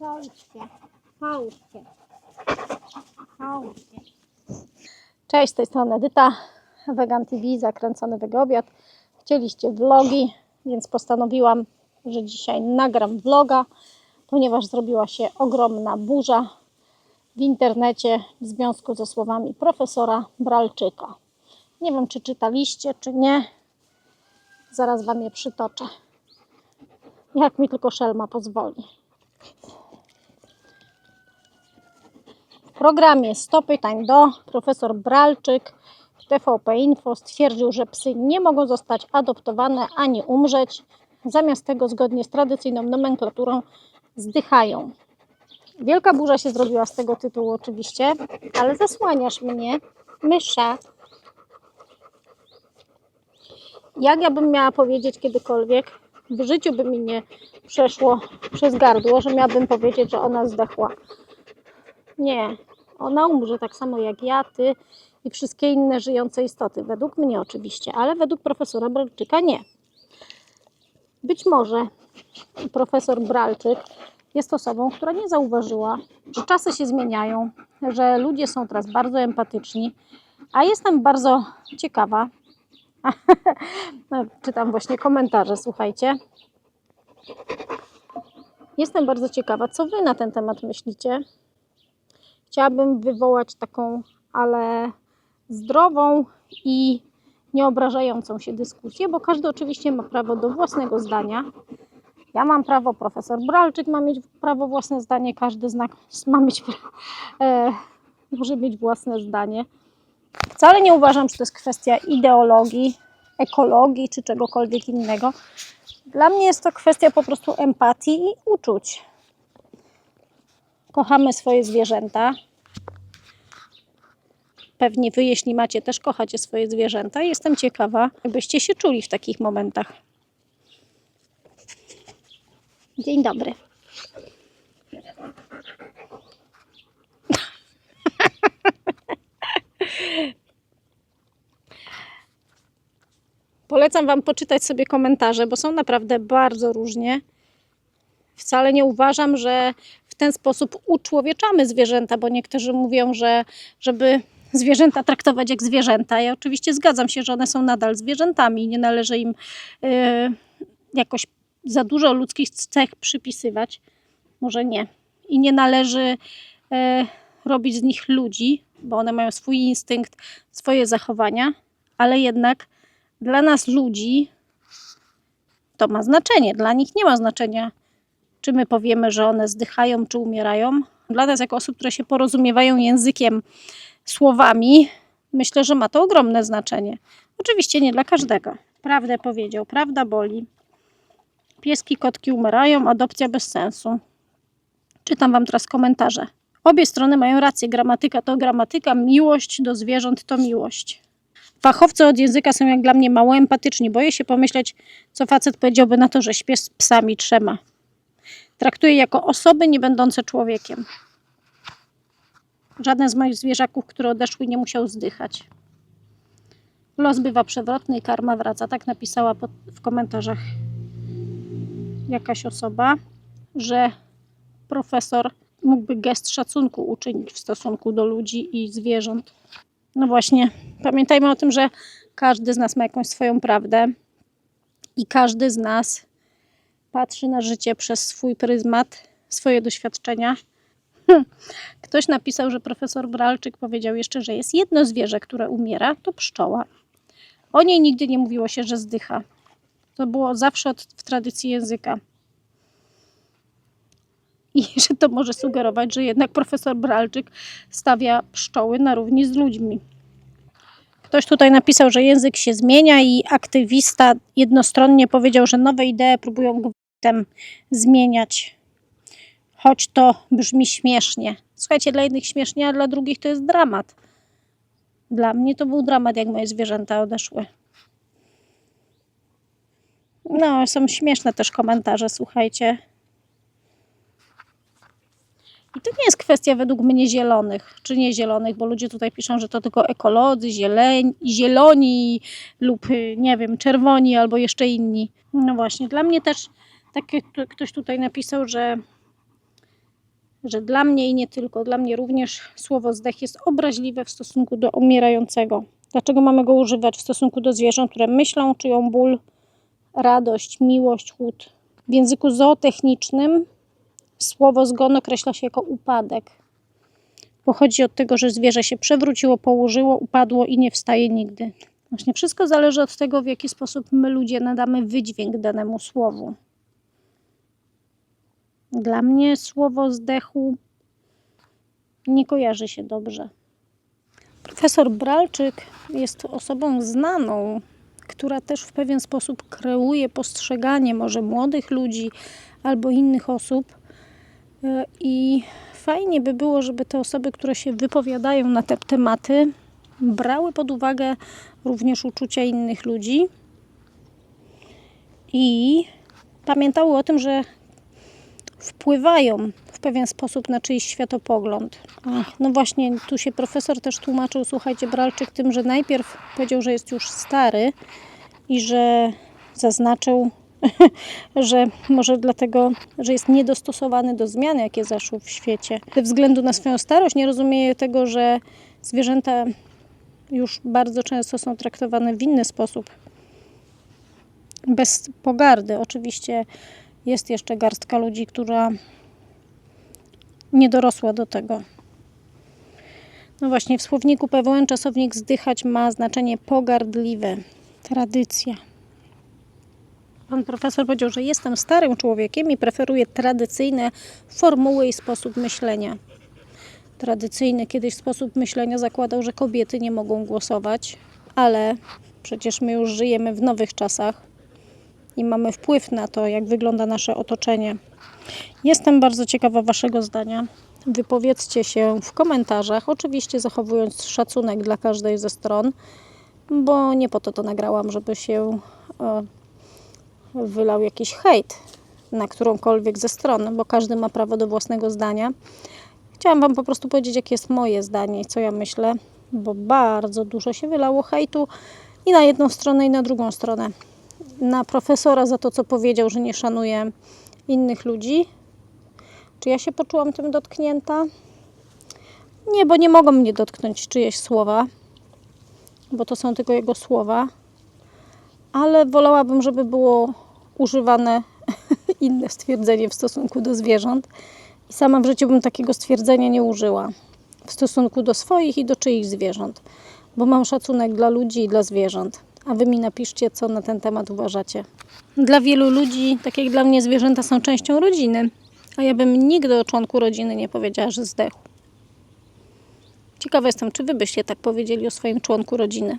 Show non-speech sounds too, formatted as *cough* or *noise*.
Połóżcie. Połóżcie. Połóżcie. Cześć, z tej strony Edyta, Vegan TV, zakręcony wygobiot. Chcieliście vlogi, więc postanowiłam, że dzisiaj nagram vloga, ponieważ zrobiła się ogromna burza w internecie w związku ze słowami profesora Bralczyka. Nie wiem, czy czytaliście, czy nie. Zaraz Wam je przytoczę. Jak mi tylko szelma pozwoli. Programie 100 pytań do profesor Bralczyk w TVP Info stwierdził, że psy nie mogą zostać adoptowane ani umrzeć. Zamiast tego, zgodnie z tradycyjną nomenklaturą, zdychają. Wielka burza się zrobiła z tego tytułu, oczywiście, ale zasłaniasz mnie, mysza. Jak ja bym miała powiedzieć kiedykolwiek, w życiu by mi nie przeszło przez gardło, że miałabym powiedzieć, że ona zdechła. Nie, ona umrze tak samo jak ja, ty i wszystkie inne żyjące istoty. Według mnie oczywiście, ale według profesora Bralczyka nie. Być może *laughs* profesor Bralczyk jest osobą, która nie zauważyła, że czasy się zmieniają, że ludzie są teraz bardzo empatyczni, a jestem bardzo ciekawa. *laughs* No, Czytam właśnie komentarze, słuchajcie. Jestem bardzo ciekawa, co Wy na ten temat myślicie. Chciałabym wywołać taką, ale zdrową i nieobrażającą się dyskusję, bo każdy oczywiście ma prawo do własnego zdania. Ja mam prawo, profesor Bralczyk ma mieć prawo własne zdanie, każdy z nas ma mieć, e, może mieć własne zdanie. Wcale nie uważam, że to jest kwestia ideologii, ekologii czy czegokolwiek innego. Dla mnie jest to kwestia po prostu empatii i uczuć. Kochamy swoje zwierzęta. Pewnie wy, jeśli macie, też kochacie swoje zwierzęta. Jestem ciekawa, jakbyście się czuli w takich momentach. Dzień dobry. *laughs* Polecam Wam poczytać sobie komentarze, bo są naprawdę bardzo różnie. Wcale nie uważam, że w ten sposób uczłowieczamy zwierzęta, bo niektórzy mówią, że żeby zwierzęta traktować jak zwierzęta. Ja oczywiście zgadzam się, że one są nadal zwierzętami i nie należy im e, jakoś za dużo ludzkich cech przypisywać. Może nie. I nie należy e, robić z nich ludzi, bo one mają swój instynkt, swoje zachowania, ale jednak dla nas ludzi to ma znaczenie. Dla nich nie ma znaczenia, czy my powiemy, że one zdychają, czy umierają. Dla nas, jako osób, które się porozumiewają językiem, słowami, myślę, że ma to ogromne znaczenie. Oczywiście nie dla każdego. Prawdę powiedział, prawda boli. Pieski, kotki umierają, adopcja bez sensu. Czytam Wam teraz komentarze. Obie strony mają rację. Gramatyka to gramatyka, miłość do zwierząt to miłość. Fachowcy od języka są jak dla mnie mało empatyczni. Boję się pomyśleć, co facet powiedziałby na to, że śpię z psami trzema. Traktuję jako osoby nie będące człowiekiem. Żaden z moich zwierzaków, które odeszły, nie musiał zdychać. Los bywa przewrotny i karma wraca. Tak napisała pod, w komentarzach jakaś osoba, że profesor mógłby gest szacunku uczynić w stosunku do ludzi i zwierząt. No właśnie, pamiętajmy o tym, że każdy z nas ma jakąś swoją prawdę i każdy z nas patrzy na życie przez swój pryzmat, swoje doświadczenia. Hm. Ktoś napisał, że profesor Bralczyk powiedział jeszcze, że jest jedno zwierzę, które umiera, to pszczoła. O niej nigdy nie mówiło się, że zdycha. To było zawsze od, w tradycji języka. I *laughs* że to może sugerować, że jednak profesor Bralczyk stawia pszczoły na równi z ludźmi. Ktoś tutaj napisał, że język się zmienia i aktywista jednostronnie powiedział, że nowe idee próbują gwałtem zmieniać. Choć to brzmi śmiesznie. Słuchajcie, dla jednych śmiesznie, a dla drugich to jest dramat. Dla mnie to był dramat, jak moje zwierzęta odeszły. No, są śmieszne też komentarze, słuchajcie. I to nie jest kwestia według mnie zielonych, czy nie zielonych, bo ludzie tutaj piszą, że to tylko ekolodzy, zieleni, zieloni lub nie wiem, czerwoni albo jeszcze inni. No właśnie, dla mnie też tak jak tu- ktoś tutaj napisał, że że dla mnie i nie tylko, dla mnie również słowo zdech jest obraźliwe w stosunku do umierającego. Dlaczego mamy go używać w stosunku do zwierząt, które myślą, czują ból, radość, miłość, chłód? W języku zootechnicznym słowo zgon określa się jako upadek. Pochodzi od tego, że zwierzę się przewróciło, położyło, upadło i nie wstaje nigdy. Właśnie wszystko zależy od tego, w jaki sposób my ludzie nadamy wydźwięk danemu słowu. Dla mnie słowo zdechu nie kojarzy się dobrze. Profesor Bralczyk jest osobą znaną, która też w pewien sposób kreuje postrzeganie może młodych ludzi albo innych osób. E, I fajnie by było, żeby te osoby, które się wypowiadają na te tematy, brały pod uwagę również uczucia innych ludzi i pamiętały o tym, że wpływają w pewien sposób na czyjś światopogląd. No właśnie, tu się profesor też tłumaczył, słuchajcie, Bralczyk tym, że najpierw powiedział, że jest już stary i że zaznaczył, *laughs* że może dlatego, że jest niedostosowany do zmian, jakie zaszły w świecie. Ze względu na swoją starość nie rozumie tego, że zwierzęta już bardzo często są traktowane w inny sposób. Bez pogardy. Oczywiście jest jeszcze garstka ludzi, która nie dorosła do tego. No właśnie, w słowniku PWN czasownik zdychać ma znaczenie pogardliwe, tradycja. Pan profesor powiedział, że jestem starym człowiekiem i preferuję tradycyjne formuły i sposób myślenia. Tradycyjny kiedyś sposób myślenia zakładał, że kobiety nie mogą głosować, ale przecież my już żyjemy w nowych czasach i mamy wpływ na to, jak wygląda nasze otoczenie. Jestem bardzo ciekawa Waszego zdania. Wypowiedzcie się w komentarzach, oczywiście zachowując szacunek dla każdej ze stron, bo nie po to to nagrałam, żeby się e, wylał jakiś hejt na którąkolwiek ze stron, bo każdy ma prawo do własnego zdania. Chciałam Wam po prostu powiedzieć, jakie jest moje zdanie i co ja myślę, bo bardzo dużo się wylało hejtu i na jedną stronę, i na drugą stronę. Na profesora za to, co powiedział, że nie szanuje innych ludzi. Czy ja się poczułam tym dotknięta? Nie, bo nie mogą mnie dotknąć czyjeś słowa, bo to są tylko jego słowa, ale wolałabym, żeby było używane *laughs* inne stwierdzenie w stosunku do zwierząt. I sama w życiu bym takiego stwierdzenia nie użyła w stosunku do swoich i do czyich zwierząt, bo mam szacunek dla ludzi i dla zwierząt. A wy mi napiszcie, co na ten temat uważacie. Dla wielu ludzi, tak jak dla mnie, zwierzęta są częścią rodziny, a ja bym nigdy o członku rodziny nie powiedziała, że zdechł. Ciekawa jestem, czy wy byście tak powiedzieli o swoim członku rodziny.